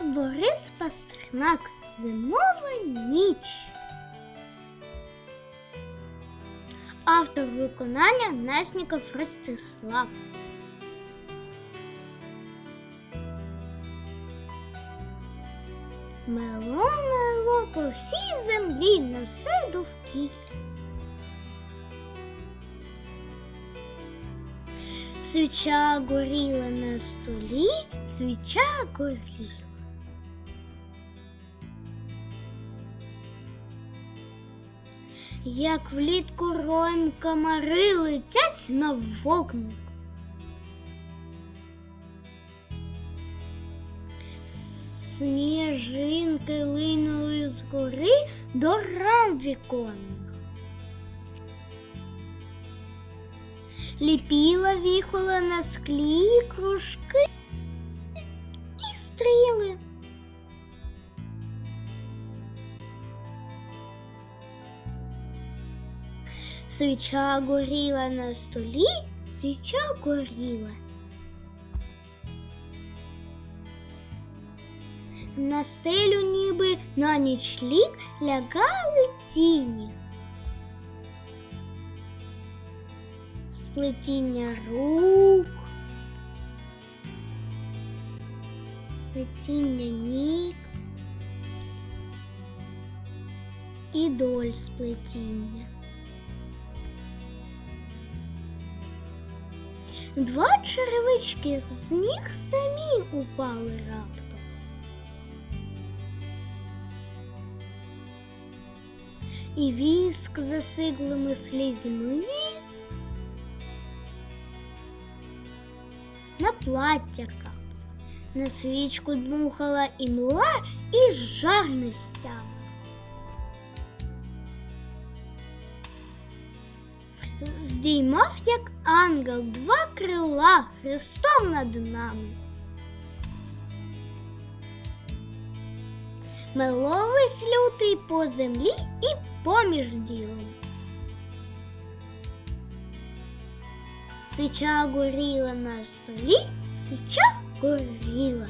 Борис Пастернак Зимова ніч. Автор виконання Насніков Ростислав. Мело, мело по всій землі на все довкілля. Свіча горіла на столі, свіча горіла. Як влітку роєм комари летять на вогник. Сніжинки линули з гори до рам віконних. Ліпіла віхола на склі кружки і стріли. Свіча горіла на столі, свіча горіла. На стелю ніби на нічлік лягали тіні. Сплетіння рук, сплетіння ніг і доль сплетіння. Два черевички з ніг самі упали раптом. І віск застиглими слізьми на плаття на свічку дмухала імла і жар не. Здіймав, як ангел, два крила хрестом над нами. Меловись лютий по землі і поміж ділом. Свіча горіла на столі, свіча горіла.